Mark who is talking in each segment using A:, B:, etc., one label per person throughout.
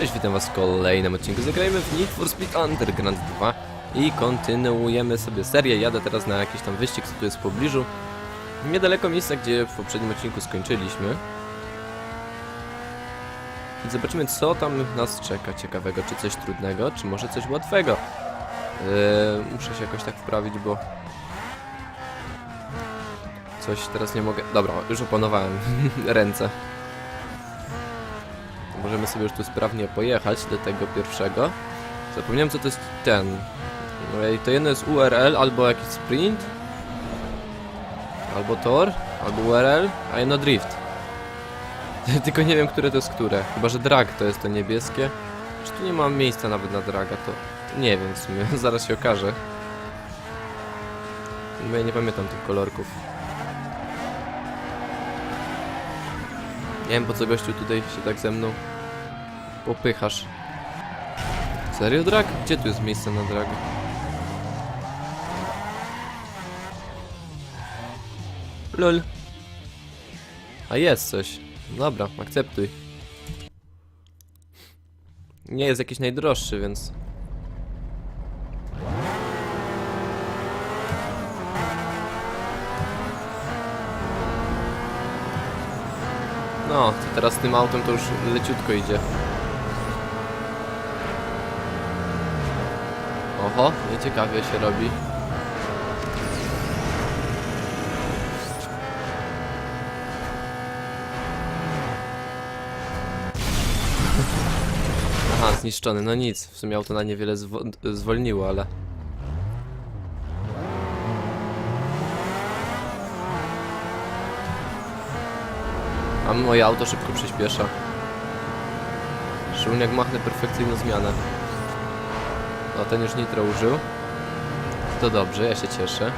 A: Cześć, witam was w kolejnym odcinku. Zagrajmy w Need for Speed Underground 2 i kontynuujemy sobie serię. Jadę teraz na jakiś tam wyścig, co tu jest w pobliżu. Niedaleko miejsca, gdzie w poprzednim odcinku skończyliśmy. I zobaczymy, co tam nas czeka ciekawego. Czy coś trudnego, czy może coś łatwego. Yy, muszę się jakoś tak wprawić, bo... Coś teraz nie mogę... Dobra, już opanowałem ręce. Możemy sobie już tu sprawnie pojechać do tego pierwszego. Zapomniałem co to jest ten. No to jedno jest URL albo jakiś sprint. Albo tor, albo URL, a jedno drift. Tylko nie wiem, które to jest które. Chyba, że drag to jest to niebieskie. Czy tu nie mam miejsca nawet na draga, to to nie wiem w sumie. Zaraz się okaże. Ja nie pamiętam tych kolorków. Nie wiem po co gościu tutaj się tak ze mną popychasz. Serio drag? Gdzie tu jest miejsce na drag? Lol. A jest coś. Dobra, akceptuj. Nie jest jakiś najdroższy, więc... No, to teraz tym autem to już leciutko idzie. Oho, nieciekawie się robi. Aha, zniszczony, no nic, w sumie auto na niewiele zwo- zwolniło, ale... A moje auto szybko przyspiesza. Szczególnie jak machnę perfekcyjną zmianę. No, ten już nitro użył. To dobrze, ja się cieszę.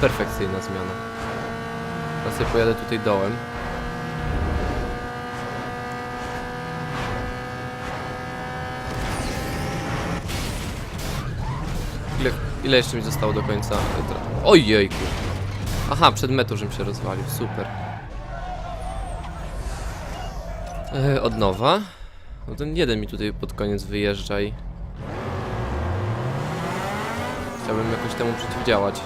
A: Perfekcyjna zmiana. Teraz sobie pojadę tutaj dołem. Ile, ile jeszcze mi zostało do końca? Ojejku! Aha, przed metą, się rozwalił, super. E, od nowa. No ten jeden mi tutaj pod koniec wyjeżdża i... Chciałbym jakoś temu przeciwdziałać.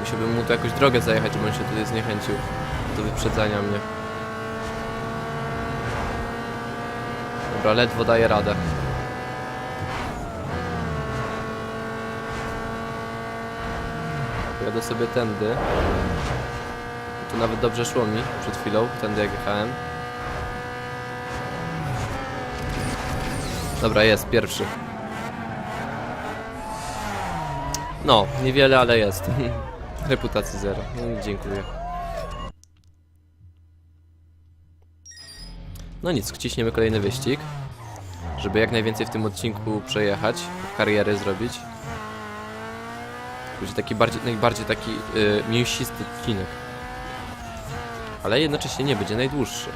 A: Musiałbym mu tu jakoś drogę zajechać, żeby on się tutaj zniechęcił do wyprzedzania mnie. Dobra, ledwo daję radę. Jadę sobie tędy. To nawet dobrze szło mi przed chwilą, tędy jak jechałem. Dobra, jest, pierwszy. No, niewiele, ale jest. Reputacji zero. No, dziękuję. No nic, wciśniemy kolejny wyścig. Żeby jak najwięcej w tym odcinku przejechać, kariery zrobić. Będzie taki bardziej, najbardziej taki y, mięsisty odcinek. Ale jednocześnie nie będzie najdłuższy.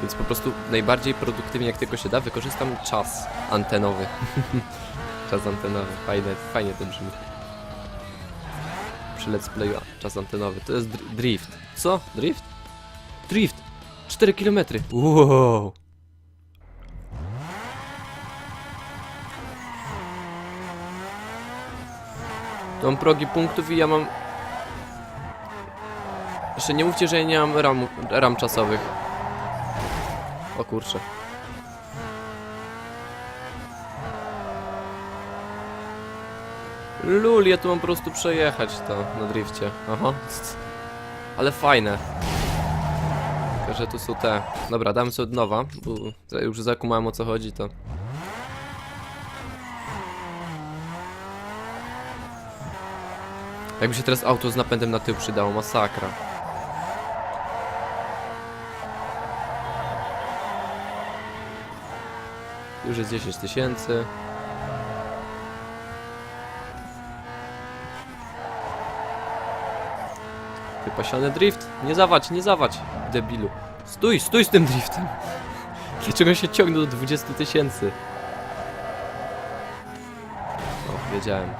A: Więc po prostu najbardziej produktywnie jak tylko się da wykorzystam czas antenowy. czas antenowy, fajne, fajnie to brzmi. Przy let's playu a, czas antenowy. To jest dr drift. Co? Drift? Drift! 4 km. Wow! Mam progi punktów i ja mam... Jeszcze nie mówcie, że ja nie mam ram, ram czasowych. O kurczę. Lul, ja tu mam po prostu przejechać to na drifcie. Aha. Ale fajne. Tylko, że tu są te... Dobra, damy sobie od nowa, bo już zakumałem o co chodzi, to... Jakby się teraz auto z napędem na tył przydało, masakra. Już jest 10 tysięcy. Wypasiony drift. Nie zawać, nie zawać, debilu. Stój, stój z tym driftem. Dlaczego się ciągnął do 20 tysięcy? O, wiedziałem.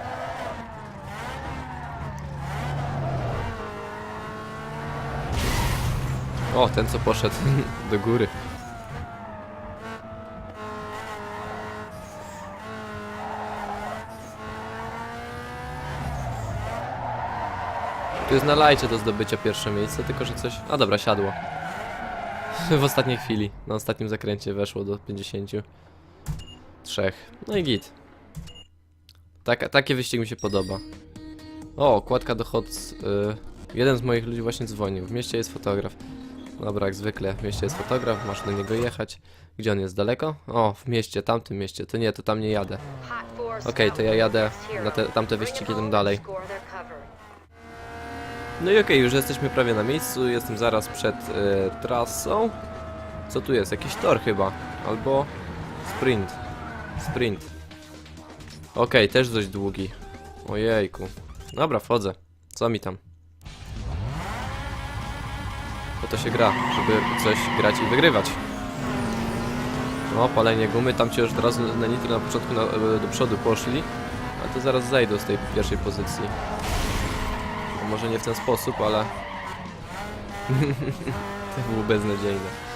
A: O, ten co poszedł do góry. Tu jest na lajcie do zdobycia pierwsze miejsce, tylko że coś... A dobra, siadło. W ostatniej chwili, na ostatnim zakręcie weszło do 53. No i git. Tak, taki wyścig mi się podoba. O, okładka do HOTS. Y, jeden z moich ludzi właśnie dzwonił. W mieście jest fotograf. Dobra, jak zwykle, w mieście jest fotograf, masz do niego jechać. Gdzie on jest? Daleko? O, w mieście, tamtym mieście. To nie, to tam nie jadę.
B: Okej, to ja jadę na te, tamte wyścigi tam dalej.
A: No i okej, już jesteśmy prawie na miejscu, jestem zaraz przed y, trasą. Co tu jest? Jakiś tor chyba. Albo sprint. Sprint. Okej, też dość długi. Ojejku. Dobra, wchodzę. Co mi tam? Po to się gra, żeby coś grać i wygrywać. O, palenie gumy, tam ci już teraz na nitro na początku na, e, do przodu poszli. A to zaraz zejdą z tej pierwszej pozycji. Może nie w ten sposób, ale... to było beznadziejne.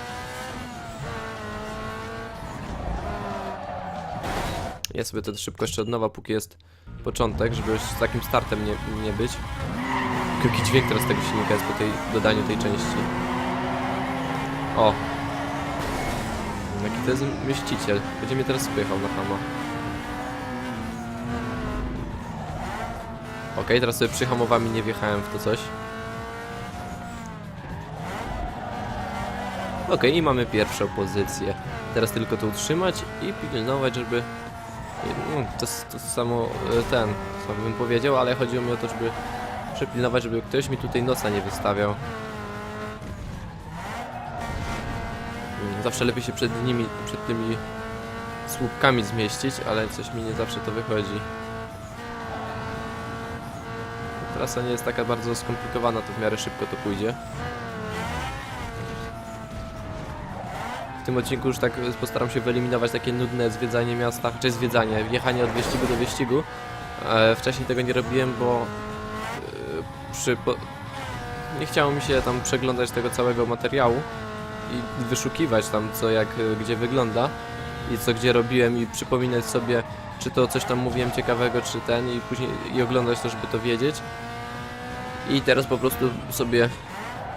A: Ja sobie to szybko jeszcze od nowa, póki jest początek, żeby już z takim startem nie, nie być. Jaki dźwięk teraz tego silnika jest po tej dodaniu tej części. O! Jaki to jest mieściciel. Będzie mnie teraz spychał na hama. Okej, teraz sobie przyhamowami nie wjechałem w to coś. Okej, i mamy pierwszą pozycję. Teraz tylko to utrzymać i pilnować, żeby... No, to, to samo e, ten, co bym powiedział, ale chodziło mi o to, żeby przypilnować, żeby ktoś mi tutaj nosa nie wystawiał. Zawsze lepiej się przed nimi, przed tymi słupkami zmieścić, ale coś mi nie zawsze to wychodzi. Trasa nie jest taka bardzo skomplikowana, to w miarę szybko to pójdzie. W tym odcinku już tak postaram się wyeliminować takie nudne zwiedzanie miasta, czy zwiedzanie, jechanie od wyścigu do wyścigu. E, wcześniej tego nie robiłem, bo e, przy, po, nie chciało mi się tam przeglądać tego całego materiału i wyszukiwać tam co jak e, gdzie wygląda i co gdzie robiłem i przypominać sobie czy to coś tam mówiłem ciekawego czy ten i później i oglądać to żeby to wiedzieć i teraz po prostu sobie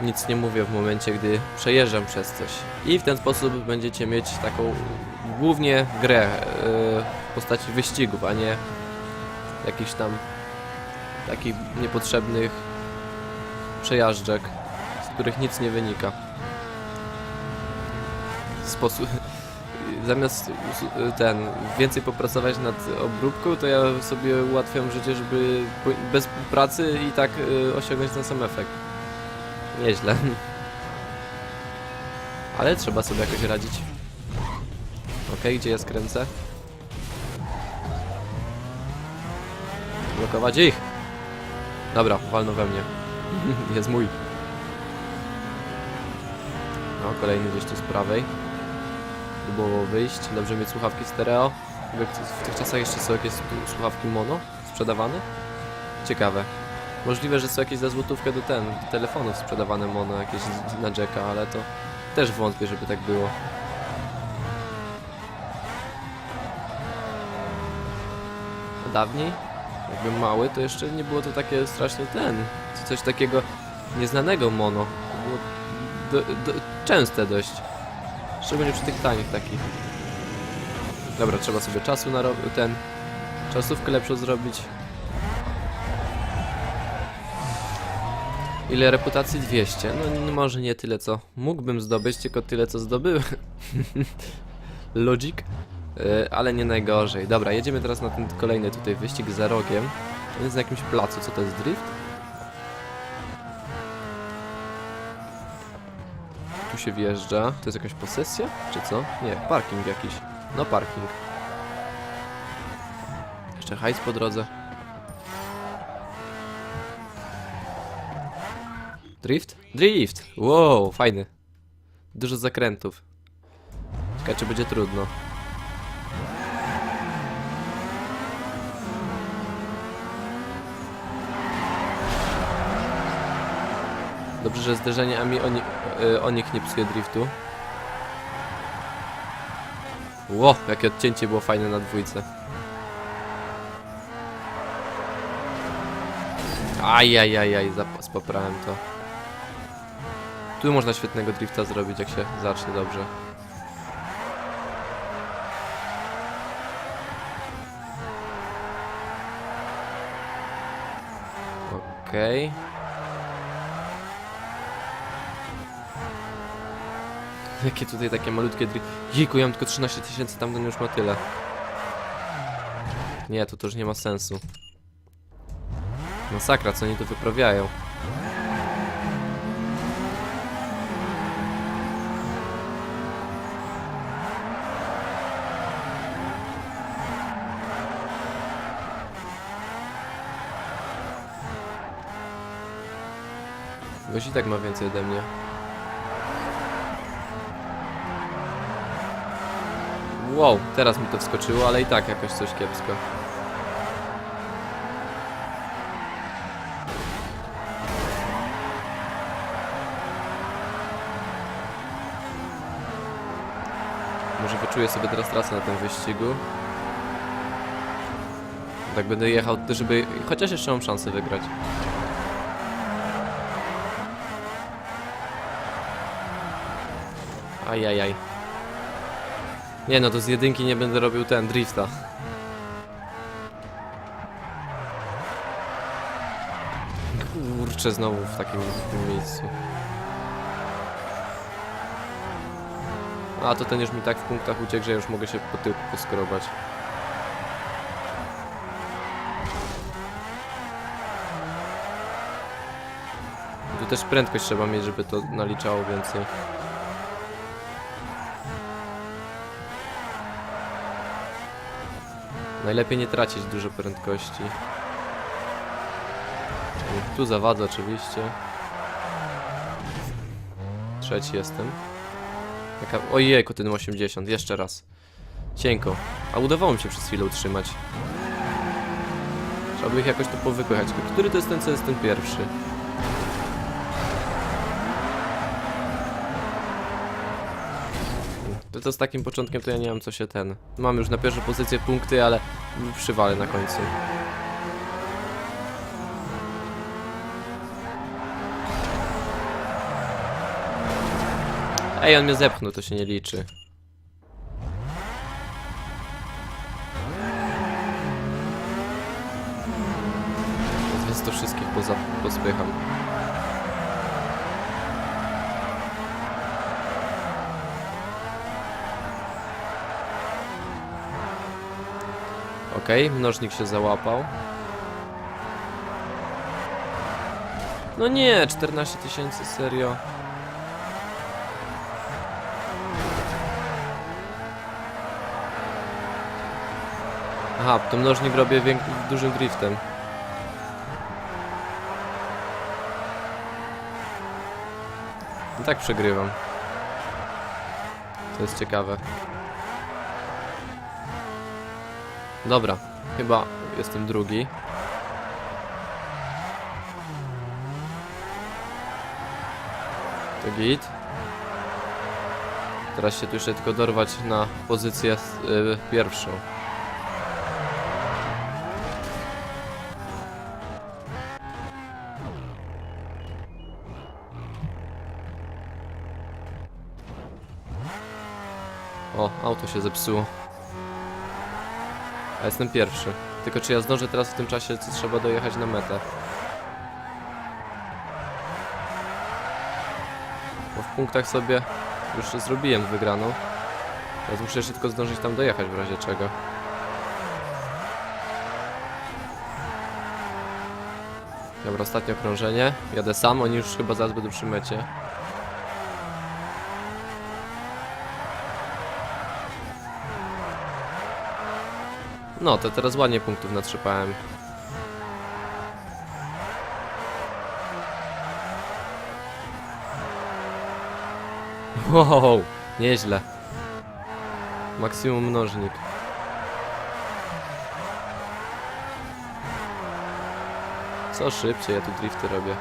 A: nic nie mówię w momencie gdy przejeżdżam przez coś i w ten sposób będziecie mieć taką głównie grę e, w postaci wyścigów a nie jakichś tam takich niepotrzebnych przejażdżek, z których nic nie wynika. Sposób. Zamiast us- ten więcej popracować nad obróbką, to ja sobie ułatwiam życie, żeby bez pracy i tak y, osiągnąć ten sam efekt. Nieźle. Ale trzeba sobie jakoś radzić. Okej, gdzie ja skręcę? Blokować ich! Dobra, walno we mnie. Jest mój. No, kolejny gdzieś tu z prawej. Próbował wyjść. Dobrze mieć słuchawki stereo. W, tych czasach jeszcze są jakieś słuchawki mono sprzedawane? Ciekawe. Możliwe, że są jakieś za złotówkę do ten, do telefonów sprzedawane mono, jakieś na jacka, ale to też wątpię, żeby tak było. A Dawniej, jak byłem mały, to jeszcze nie było to takie strasznie ten, coś takiego nieznanego mono. To było do, do, częste dość. Szczególnie przy tych tanich takich. Dobra, trzeba sobie czasu na ten. Czasówkę lepszą zrobić. Ile reputacji? 200. No może nie tyle co mógłbym zdobyć, tylko tyle co zdobyłem. Logic. E, ale nie najgorzej. Dobra, jedziemy teraz na ten kolejny tutaj wyścig za rogiem. Jest na jakimś placu. Co to jest drift? Tu się wjeżdża. To jest jakaś posesja? Czy co? Nie, parking jakiś. No parking. Jeszcze hajs po drodze. Drift? Drift! Wow, fajny. Dużo zakrętów. Ciekawe, czy będzie trudno. Dobrze, że zderzenie, a mi oni, y, onik nie psuje driftu. Ło, jakie odcięcie było fajne na dwójce. Ajajajaj, spoprałem to. Tu można świetnego drifta zrobić, jak się zacznie dobrze. Okej. Jakie tutaj takie malutkie drift... Jejku, ja mam tylko 13 tysięcy, tamten już ma tyle. Nie, to już nie ma sensu. Masakra, co oni tu wyprawiają. Gość i tak ma więcej ode mnie. Wow, teraz mi to wskoczyło, ale i tak jakoś coś kiepsko. Może wyczuję sobie teraz trasę na tym wyścigu. Tak będę jechał, żeby... Chociaż jeszcze mam szansę wygrać. Ajajaj. Nie no, to z jedynki nie będę robił ten, drifta. Kurczę, znowu w takim głupim miejscu. A, to ten już mi tak w punktach uciekł, że już mogę się po tyłku poskrobać. Tu też prędkość trzeba mieć, żeby to naliczało więcej. Najlepiej nie tracić dużo prędkości. Tu zawadzę oczywiście. Trzeci jestem. Jaka... Ojejku, ten 80, jeszcze raz. Cienko. A udawało mi się przez chwilę utrzymać. Trzeba by ich jakoś tu powypychać. Który to jest ten, co jest ten pierwszy? To, to z takim początkiem to ja nie mam co się ten. Mam już na pierwszą pozycję punkty, ale przywalę na końcu. Ej, on mnie zepchnął, to się nie liczy. Więc to wszystkich poza, pospycham. Okej, mnożnik się załapał. No nie, 14 tysięcy, serio. Aha, to mnożnik robię dużym driftem. I tak przegrywam. To jest ciekawe. Dobra, chyba jestem drugi. To git. Teraz się tu jeszcze tylko dorwać na pozycję y, pierwszą. O, auto się zepsuło. A jestem pierwszy. Tylko czy ja zdążę teraz w tym czasie, co trzeba dojechać na metę? Bo w punktach sobie już zrobiłem wygraną. Teraz muszę jeszcze tylko zdążyć tam dojechać w razie czego. Dobra, ostatnie okrążenie. Jadę sam, oni już chyba zaraz będą przy mecie. No, to teraz ładnie punktów natrzepałem. Wow, nieźle. Maksimum mnożnik. Co szybciej, ja tu drifty robię.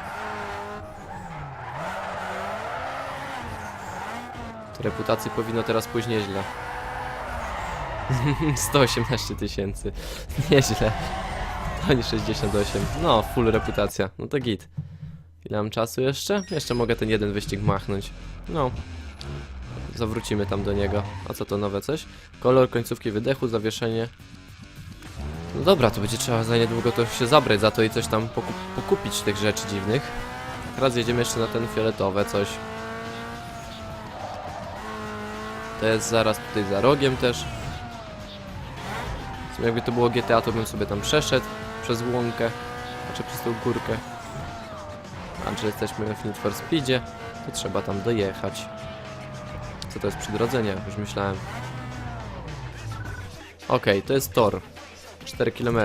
A: Reputacji powinno teraz pójść nieźle. 118 tysięcy. Nieźle. Oni 68. No, full reputacja. No to git. Ile mam czasu jeszcze? Jeszcze mogę ten jeden wyścig machnąć. No. Zawrócimy tam do niego. A co to nowe coś? Kolor końcówki wydechu, zawieszenie. No dobra, to będzie trzeba za niedługo to się zabrać za to i coś tam poku pokupić tych rzeczy dziwnych. Teraz jedziemy jeszcze na ten fioletowe coś. To jest zaraz tutaj za rogiem też. Jakby to było GTA, to bym sobie tam przeszedł przez łąkę, znaczy przez tą górkę. A że jesteśmy w Need for Speedzie, to trzeba tam dojechać. Co to jest przy drodze? Już myślałem. Okej, to jest tor. 4 km.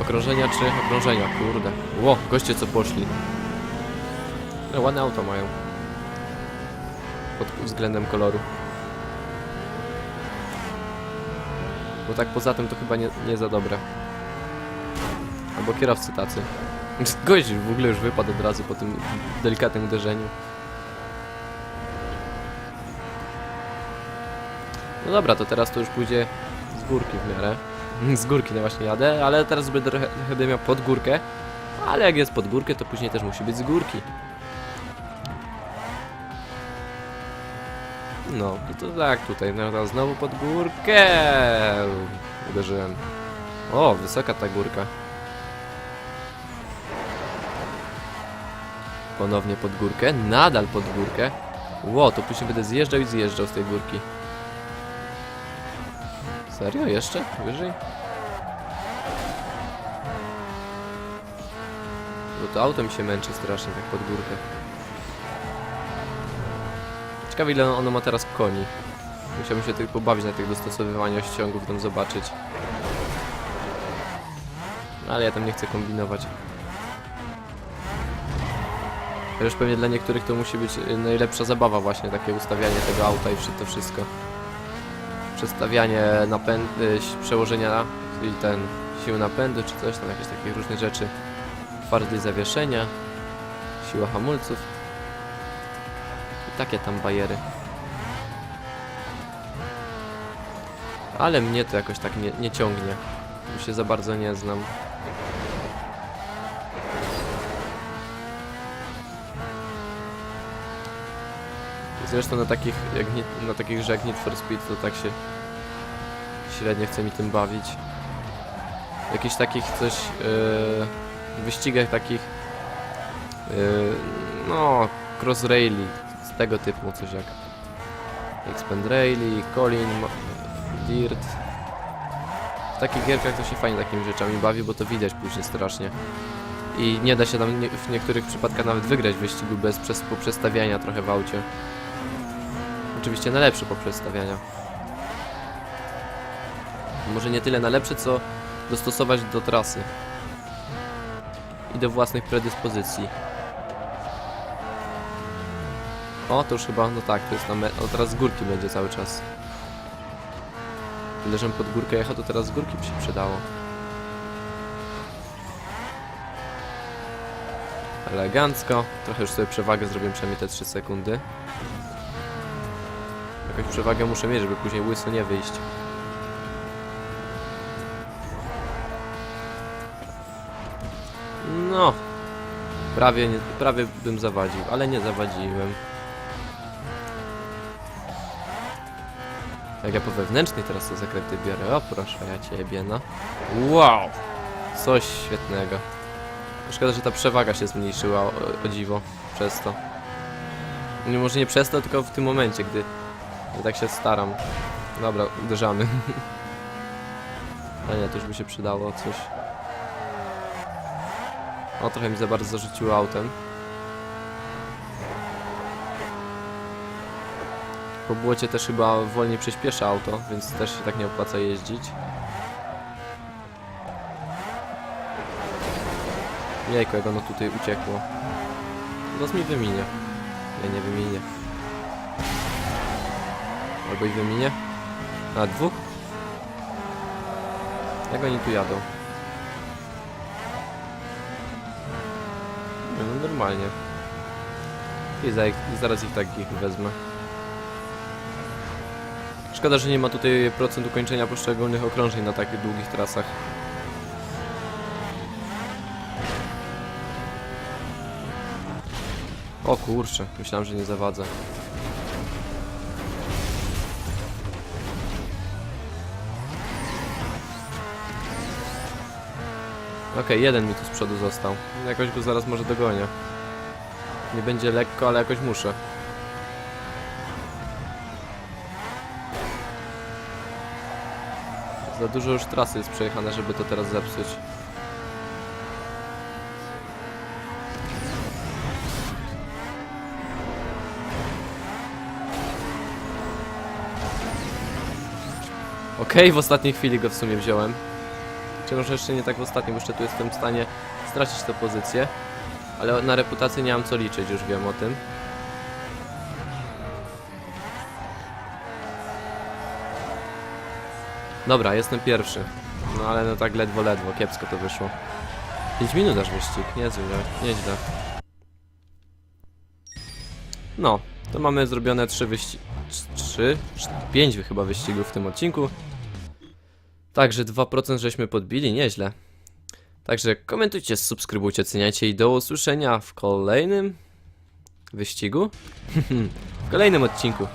A: Okrążenia czy okrążenia? Kurde. Ło, goście co poszli. No, ładne auto mają. Pod względem koloru. Bo tak poza tym to chyba nie, nie za dobre. Albo kierowcy tacy. Gość w ogóle już wypadł od razu po tym delikatnym uderzeniu. No dobra, to teraz to już pójdzie z górki w miarę. Z górki no właśnie jadę, ale teraz będę będę miał pod górkę. Ale jak jest pod górkę, to później też musi być z górki. No, i to tak tutaj, no znowu pod górkę uderzyłem. O, wysoka ta górka. Ponownie pod górkę, nadal pod górkę. Ło, to później będę zjeżdżał i zjeżdżał z tej górki. Serio? Jeszcze? Wyżej? Bo to auto mi się męczy strasznie tak pod górkę. Ciekawe ile ono ma teraz koni. Musiałbym się tylko pobawić na tych dostosowywaniach ściągów, tam zobaczyć. Ale ja tam nie chcę kombinować. Chociaż pewnie dla niektórych to musi być y, najlepsza zabawa właśnie, takie ustawianie tego auta i to wszystko. Przestawianie napędu, przełożenia, czyli ten siły napędu czy coś tam, jakieś takie różne rzeczy. Twardość zawieszenia, siła hamulców. Takie tam bajery. Ale mnie to jakoś tak nie, nie ciągnie. Już się za bardzo nie znam. Zresztą na takich, jak na takich jak Need for Speed to tak się średnio chce mi tym bawić. Jakichś takich coś, yy, wyścigach takich, yy, no, cross rally, tego typu coś jak Expand Rally, Colin, Dirt. W takich gierkach to się fajnie takimi rzeczami bawi, bo to widać później strasznie. I nie da się tam nie, w niektórych przypadkach nawet wygrać wyścigu bez przez, poprzestawiania trochę w aucie. Oczywiście na lepsze poprzestawiania. Może nie tyle na lepsze, co dostosować do trasy. I do własnych predyspozycji. O, to już chyba, no tak, to jest na. O, teraz z górki będzie cały czas. Tyle, żebym pod górkę jechał, to teraz z górki by się przydało. Elegancko. Trochę już sobie przewagę zrobię, przynajmniej te 3 sekundy. Jakąś przewagę muszę mieć, żeby później łyso nie wyjść. No. Prawie, nie, prawie bym zawadził, ale nie zawadziłem. Jak ja po wewnętrznej teraz te zakręty biorę, o proszę ja ciebie, no. Wow! Coś świetnego. Szkoda, że ta przewaga się zmniejszyła, o, o dziwo, przez to. Nie, może nie przez to, tylko w tym momencie, gdy ja tak się staram. Dobra, uderzamy. Ale nie, to już by się przydało coś. O, trochę mi za bardzo zarzuciło autem. Po błocie też chyba wolniej przyspiesza auto, więc też się tak nie opłaca jeździć. Jejku, jak ono tutaj uciekło. Zaraz mi wyminie. Nie, nie wyminie. Albo i wyminie. A, dwóch? Jak oni tu jadą? No normalnie. I za, zaraz ich tak ich wezmę. Szkoda, że nie ma tutaj procent ukończenia poszczególnych okrążeń na takich długich trasach. O kurczę, myślałem, że nie zawadzę. Okej, jeden mi tu z przodu został. Jakoś go zaraz może dogonię. Nie będzie lekko, ale jakoś muszę. Za dużo już trasy jest przejechane, żeby to teraz zepsuć. Okej, w ostatniej chwili go w sumie wziąłem. Czy może jeszcze nie tak w ostatnim, bo jeszcze tu jestem w stanie stracić tę pozycję. Ale na reputację nie mam co liczyć, już wiem o tym. Dobra, jestem pierwszy. No ale no tak ledwo, ledwo, kiepsko to wyszło. 5 minut aż wyścig, niezłe, nieźle. No, to mamy zrobione 3 wyścigi. 3? 5 chyba wyścigów w tym odcinku. Także 2% żeśmy podbili, nieźle. Także komentujcie, subskrybujcie, oceniajcie i do usłyszenia w kolejnym wyścigu. w kolejnym odcinku.